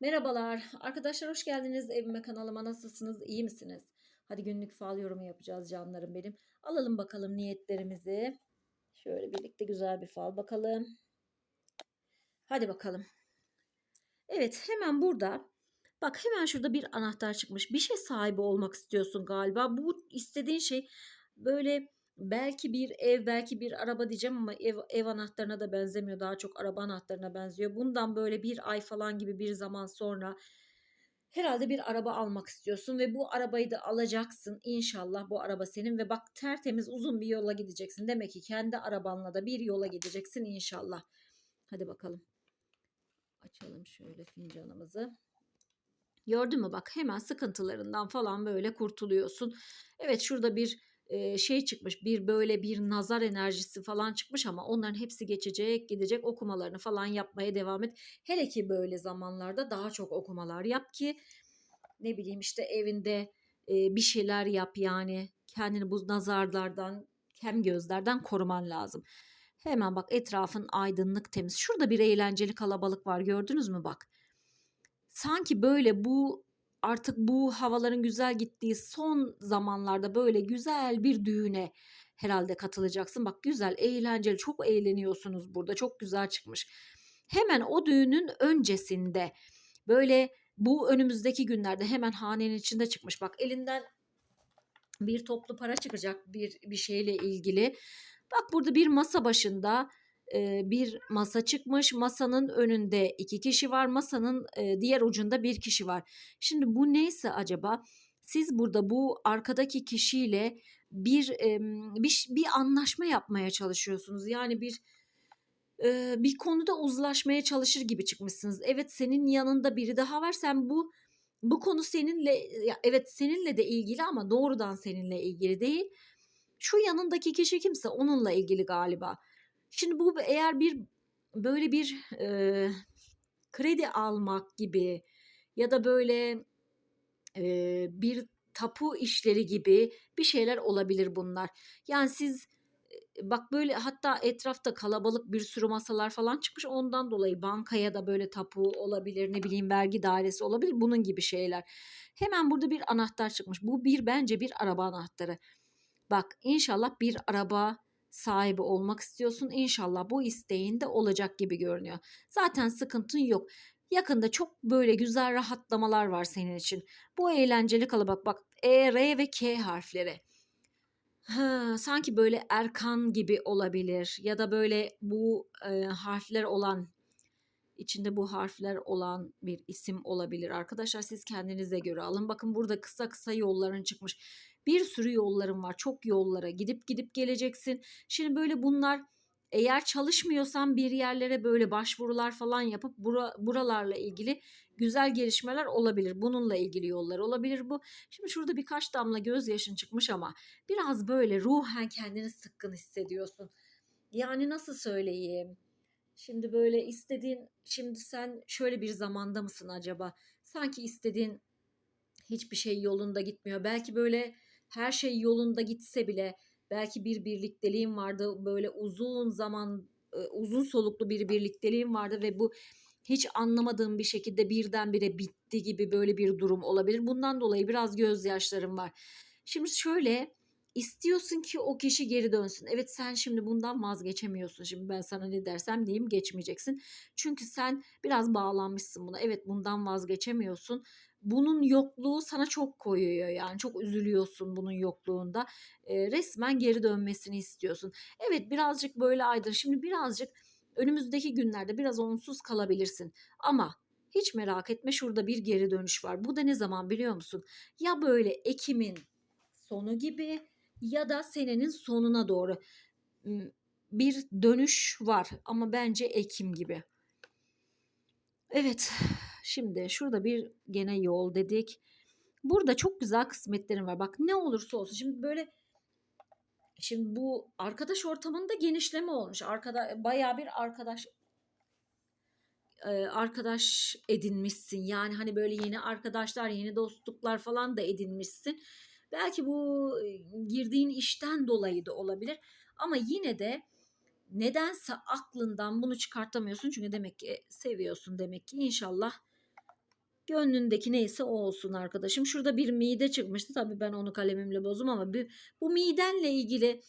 Merhabalar arkadaşlar hoş geldiniz evime kanalıma nasılsınız iyi misiniz? Hadi günlük fal yorumu yapacağız canlarım benim. Alalım bakalım niyetlerimizi. Şöyle birlikte güzel bir fal bakalım. Hadi bakalım. Evet hemen burada bak hemen şurada bir anahtar çıkmış. Bir şey sahibi olmak istiyorsun galiba. Bu istediğin şey böyle belki bir ev belki bir araba diyeceğim ama ev, ev anahtarına da benzemiyor. Daha çok araba anahtarına benziyor. Bundan böyle bir ay falan gibi bir zaman sonra herhalde bir araba almak istiyorsun ve bu arabayı da alacaksın. İnşallah bu araba senin ve bak tertemiz uzun bir yola gideceksin. Demek ki kendi arabanla da bir yola gideceksin inşallah. Hadi bakalım. Açalım şöyle fincanımızı. Gördün mü bak hemen sıkıntılarından falan böyle kurtuluyorsun. Evet şurada bir e, şey çıkmış bir böyle bir nazar enerjisi falan çıkmış ama onların hepsi geçecek gidecek okumalarını falan yapmaya devam et. Hele ki böyle zamanlarda daha çok okumalar yap ki ne bileyim işte evinde e, bir şeyler yap yani kendini bu nazarlardan hem gözlerden koruman lazım. Hemen bak etrafın aydınlık temiz. Şurada bir eğlenceli kalabalık var gördünüz mü bak. Sanki böyle bu artık bu havaların güzel gittiği son zamanlarda böyle güzel bir düğüne herhalde katılacaksın. Bak güzel, eğlenceli, çok eğleniyorsunuz burada. Çok güzel çıkmış. Hemen o düğünün öncesinde böyle bu önümüzdeki günlerde hemen hanenin içinde çıkmış. Bak elinden bir toplu para çıkacak bir bir şeyle ilgili. Bak burada bir masa başında bir masa çıkmış. Masanın önünde iki kişi var. Masanın diğer ucunda bir kişi var. Şimdi bu neyse acaba? Siz burada bu arkadaki kişiyle bir bir, bir anlaşma yapmaya çalışıyorsunuz. Yani bir bir konuda uzlaşmaya çalışır gibi çıkmışsınız. Evet senin yanında biri daha var. Sen bu bu konu seninle evet seninle de ilgili ama doğrudan seninle ilgili değil. Şu yanındaki kişi kimse onunla ilgili galiba. Şimdi bu eğer bir böyle bir e, kredi almak gibi ya da böyle e, bir tapu işleri gibi bir şeyler olabilir bunlar. Yani siz bak böyle hatta etrafta kalabalık bir sürü masalar falan çıkmış ondan dolayı bankaya da böyle tapu olabilir ne bileyim vergi dairesi olabilir bunun gibi şeyler. Hemen burada bir anahtar çıkmış. Bu bir bence bir araba anahtarı. Bak inşallah bir araba sahibi olmak istiyorsun. İnşallah bu isteğin de olacak gibi görünüyor. Zaten sıkıntın yok. Yakında çok böyle güzel rahatlamalar var senin için. Bu eğlenceli kalabalık bak E, R ve K harfleri. Ha, sanki böyle Erkan gibi olabilir ya da böyle bu e, harfler olan içinde bu harfler olan bir isim olabilir. Arkadaşlar siz kendinize göre alın. Bakın burada kısa kısa yolların çıkmış. Bir sürü yollarım var. Çok yollara gidip gidip geleceksin. Şimdi böyle bunlar eğer çalışmıyorsan bir yerlere böyle başvurular falan yapıp bura, buralarla ilgili güzel gelişmeler olabilir. Bununla ilgili yollar olabilir bu. Şimdi şurada birkaç damla gözyaşın çıkmış ama biraz böyle ruhen kendini sıkkın hissediyorsun. Yani nasıl söyleyeyim? Şimdi böyle istediğin, şimdi sen şöyle bir zamanda mısın acaba? Sanki istediğin hiçbir şey yolunda gitmiyor. Belki böyle her şey yolunda gitse bile belki bir birlikteliğin vardı böyle uzun zaman uzun soluklu bir birlikteliğin vardı ve bu hiç anlamadığım bir şekilde birdenbire bitti gibi böyle bir durum olabilir. Bundan dolayı biraz gözyaşlarım var. Şimdi şöyle istiyorsun ki o kişi geri dönsün. Evet sen şimdi bundan vazgeçemiyorsun. Şimdi ben sana ne dersem diyeyim geçmeyeceksin. Çünkü sen biraz bağlanmışsın buna. Evet bundan vazgeçemiyorsun bunun yokluğu sana çok koyuyor yani çok üzülüyorsun bunun yokluğunda e, resmen geri dönmesini istiyorsun. Evet birazcık böyle aydır şimdi birazcık önümüzdeki günlerde biraz onsuz kalabilirsin ama hiç merak etme şurada bir geri dönüş var. Bu da ne zaman biliyor musun? Ya böyle Ekim'in sonu gibi ya da senenin sonuna doğru bir dönüş var ama bence Ekim gibi. Evet Şimdi şurada bir gene yol dedik. Burada çok güzel kısmetlerim var. Bak ne olursa olsun. Şimdi böyle şimdi bu arkadaş ortamında genişleme olmuş. Arkada bayağı bir arkadaş arkadaş edinmişsin. Yani hani böyle yeni arkadaşlar, yeni dostluklar falan da edinmişsin. Belki bu girdiğin işten dolayı da olabilir. Ama yine de nedense aklından bunu çıkartamıyorsun. Çünkü demek ki seviyorsun demek ki inşallah Gönlündeki neyse o olsun arkadaşım. Şurada bir mide çıkmıştı. Tabii ben onu kalemimle bozdum ama bir, bu midenle ilgili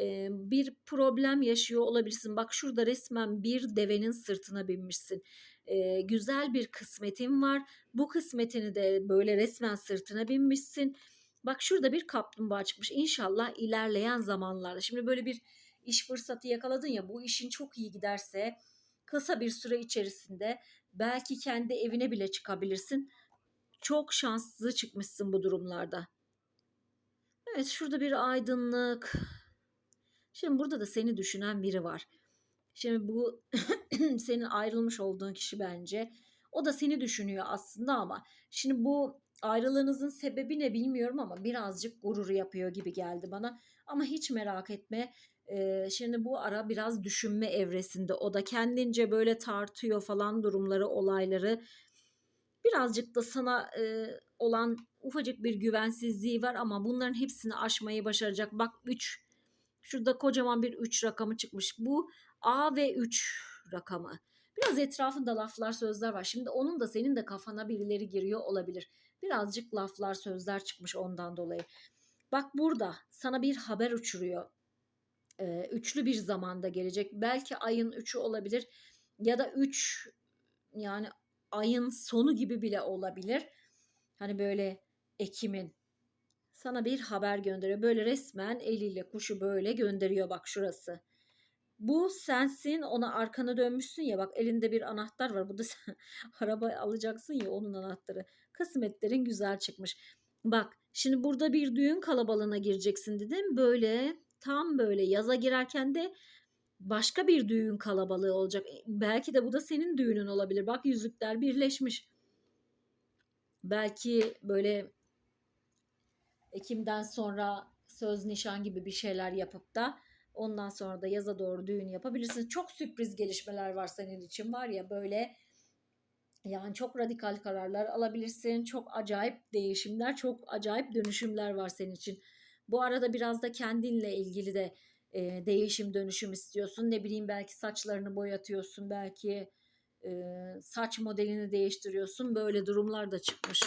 e, bir problem yaşıyor olabilirsin. Bak şurada resmen bir devenin sırtına binmişsin. E, güzel bir kısmetin var. Bu kısmetini de böyle resmen sırtına binmişsin. Bak şurada bir kaplumbağa çıkmış. İnşallah ilerleyen zamanlarda. Şimdi böyle bir iş fırsatı yakaladın ya bu işin çok iyi giderse kısa bir süre içerisinde belki kendi evine bile çıkabilirsin. Çok şanslı çıkmışsın bu durumlarda. Evet şurada bir aydınlık. Şimdi burada da seni düşünen biri var. Şimdi bu senin ayrılmış olduğun kişi bence. O da seni düşünüyor aslında ama şimdi bu ayrılığınızın sebebi ne bilmiyorum ama birazcık gurur yapıyor gibi geldi bana. Ama hiç merak etme. Şimdi bu ara biraz düşünme evresinde. O da kendince böyle tartıyor falan durumları, olayları. Birazcık da sana e, olan ufacık bir güvensizliği var ama bunların hepsini aşmayı başaracak. Bak 3 şurada kocaman bir 3 rakamı çıkmış. Bu A ve 3 rakamı. Biraz etrafında laflar sözler var. Şimdi onun da senin de kafana birileri giriyor olabilir. Birazcık laflar sözler çıkmış ondan dolayı. Bak burada sana bir haber uçuruyor. Ee, üçlü bir zamanda gelecek. Belki ayın üçü olabilir ya da üç yani ayın sonu gibi bile olabilir. Hani böyle Ekim'in sana bir haber gönderiyor. Böyle resmen eliyle kuşu böyle gönderiyor bak şurası. Bu sensin ona arkana dönmüşsün ya bak elinde bir anahtar var. Bu da sen araba alacaksın ya onun anahtarı. Kısmetlerin güzel çıkmış. Bak şimdi burada bir düğün kalabalığına gireceksin dedim. Böyle tam böyle yaza girerken de başka bir düğün kalabalığı olacak. E, Belki de bu da senin düğünün olabilir. Bak yüzükler birleşmiş. Belki böyle Ekim'den sonra söz nişan gibi bir şeyler yapıp da ondan sonra da yaza doğru düğün yapabilirsin. Çok sürpriz gelişmeler var senin için var ya böyle yani çok radikal kararlar alabilirsin. Çok acayip değişimler, çok acayip dönüşümler var senin için. Bu arada biraz da kendinle ilgili de e, değişim dönüşüm istiyorsun. Ne bileyim belki saçlarını boyatıyorsun, belki e, saç modelini değiştiriyorsun. Böyle durumlar da çıkmış.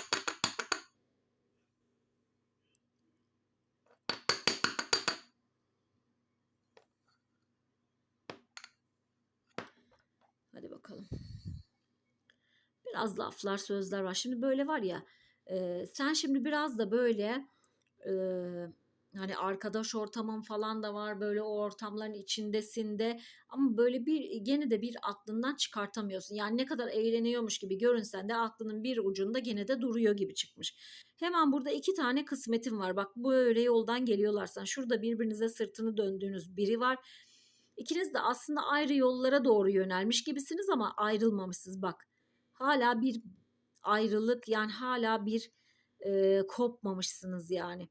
Hadi bakalım. Biraz laflar sözler var. Şimdi böyle var ya e, sen şimdi biraz da böyle e, hani arkadaş ortamın falan da var böyle o ortamların içindesin de ama böyle bir gene de bir aklından çıkartamıyorsun. Yani ne kadar eğleniyormuş gibi görünsen de aklının bir ucunda gene de duruyor gibi çıkmış. Hemen burada iki tane kısmetin var. Bak böyle yoldan geliyorlarsan şurada birbirinize sırtını döndüğünüz biri var. İkiniz de aslında ayrı yollara doğru yönelmiş gibisiniz ama ayrılmamışsınız bak. Hala bir ayrılık yani hala bir e, kopmamışsınız yani.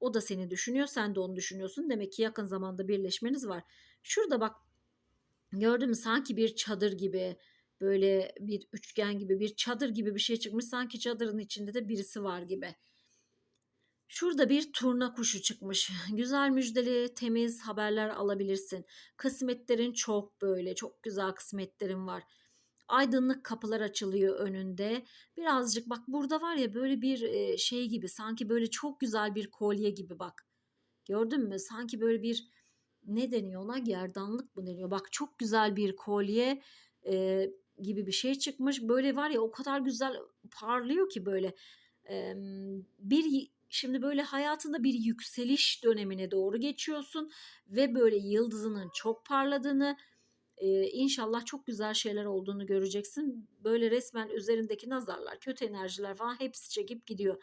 O da seni düşünüyor, sen de onu düşünüyorsun. Demek ki yakın zamanda birleşmeniz var. Şurada bak gördün mü sanki bir çadır gibi böyle bir üçgen gibi bir çadır gibi bir şey çıkmış. Sanki çadırın içinde de birisi var gibi. Şurada bir turna kuşu çıkmış. Güzel müjdeli, temiz haberler alabilirsin. Kısmetlerin çok böyle, çok güzel kısmetlerin var. Aydınlık kapılar açılıyor önünde. Birazcık bak burada var ya böyle bir e, şey gibi sanki böyle çok güzel bir kolye gibi bak. Gördün mü? Sanki böyle bir ne deniyor ona? Gerdanlık mı deniyor? Bak çok güzel bir kolye e, gibi bir şey çıkmış. Böyle var ya o kadar güzel parlıyor ki böyle. E, bir şimdi böyle hayatında bir yükseliş dönemine doğru geçiyorsun ve böyle yıldızının çok parladığını e, inşallah çok güzel şeyler olduğunu göreceksin. Böyle resmen üzerindeki nazarlar, kötü enerjiler falan hepsi çekip gidiyor.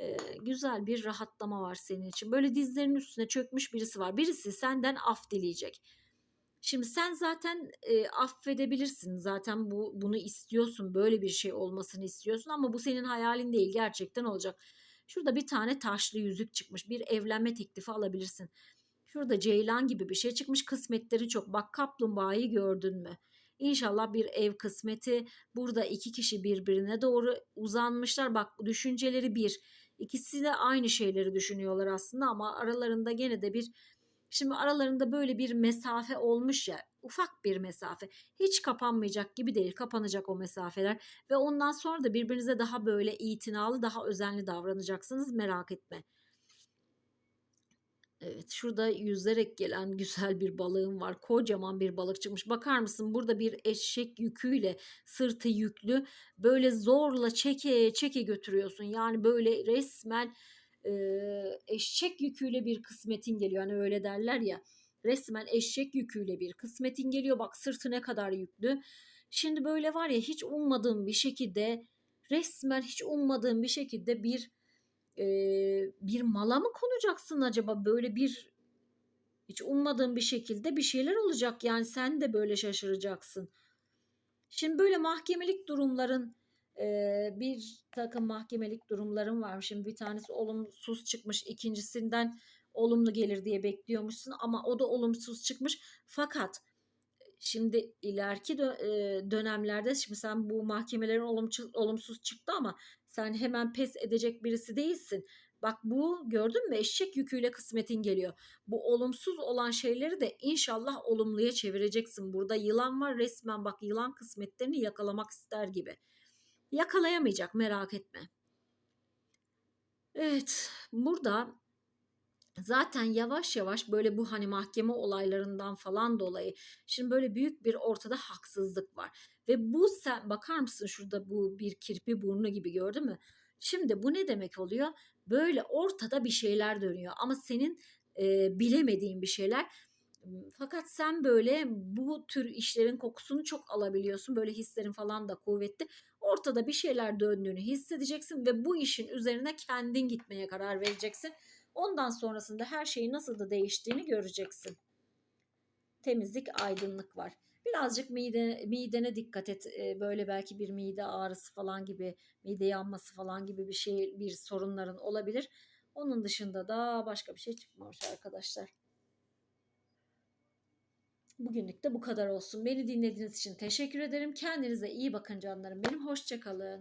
E, güzel bir rahatlama var senin için. Böyle dizlerinin üstüne çökmüş birisi var. Birisi senden af dileyecek. Şimdi sen zaten e, affedebilirsin. Zaten bu bunu istiyorsun. Böyle bir şey olmasını istiyorsun ama bu senin hayalin değil. Gerçekten olacak. Şurada bir tane taşlı yüzük çıkmış. Bir evlenme teklifi alabilirsin. Şurada ceylan gibi bir şey çıkmış. Kısmetleri çok. Bak kaplumbağayı gördün mü? İnşallah bir ev kısmeti. Burada iki kişi birbirine doğru uzanmışlar. Bak düşünceleri bir. İkisi de aynı şeyleri düşünüyorlar aslında ama aralarında gene de bir Şimdi aralarında böyle bir mesafe olmuş ya ufak bir mesafe. Hiç kapanmayacak gibi değil. Kapanacak o mesafeler ve ondan sonra da birbirinize daha böyle itinalı, daha özenli davranacaksınız. Merak etme. Evet, şurada yüzerek gelen güzel bir balığım var. Kocaman bir balık çıkmış. Bakar mısın? Burada bir eşek yüküyle, sırtı yüklü, böyle zorla çeke çeke götürüyorsun. Yani böyle resmen e, eşek yüküyle bir kısmetin geliyor. Hani öyle derler ya. Resmen eşek yüküyle bir kısmetin geliyor. Bak sırtı ne kadar yüklü. Şimdi böyle var ya hiç ummadığım bir şekilde resmen hiç ummadığım bir şekilde bir e, bir mala mı konacaksın acaba? Böyle bir hiç ummadığın bir şekilde bir şeyler olacak. Yani sen de böyle şaşıracaksın. Şimdi böyle mahkemelik durumların e, bir takım mahkemelik durumların var. Şimdi bir tanesi olumsuz çıkmış. ikincisinden olumlu gelir diye bekliyormuşsun ama o da olumsuz çıkmış. Fakat şimdi ileriki dö- dönemlerde şimdi sen bu mahkemelerin olumsuz çıktı ama sen hemen pes edecek birisi değilsin. Bak bu gördün mü eşek yüküyle kısmetin geliyor. Bu olumsuz olan şeyleri de inşallah olumluya çevireceksin. Burada yılan var resmen bak yılan kısmetlerini yakalamak ister gibi. Yakalayamayacak merak etme. Evet burada zaten yavaş yavaş böyle bu hani mahkeme olaylarından falan dolayı şimdi böyle büyük bir ortada haksızlık var. Ve bu sen bakar mısın şurada bu bir kirpi burnu gibi gördün mü? Şimdi bu ne demek oluyor? Böyle ortada bir şeyler dönüyor ama senin e, bilemediğin bir şeyler. Fakat sen böyle bu tür işlerin kokusunu çok alabiliyorsun. Böyle hislerin falan da kuvvetli. Ortada bir şeyler döndüğünü hissedeceksin ve bu işin üzerine kendin gitmeye karar vereceksin. Ondan sonrasında her şeyin nasıl da değiştiğini göreceksin. Temizlik, aydınlık var. Birazcık mide, midene dikkat et. Ee, böyle belki bir mide ağrısı falan gibi, mide yanması falan gibi bir şey, bir sorunların olabilir. Onun dışında da başka bir şey çıkmamış arkadaşlar. Bugünlük de bu kadar olsun. Beni dinlediğiniz için teşekkür ederim. Kendinize iyi bakın canlarım benim. Hoşçakalın.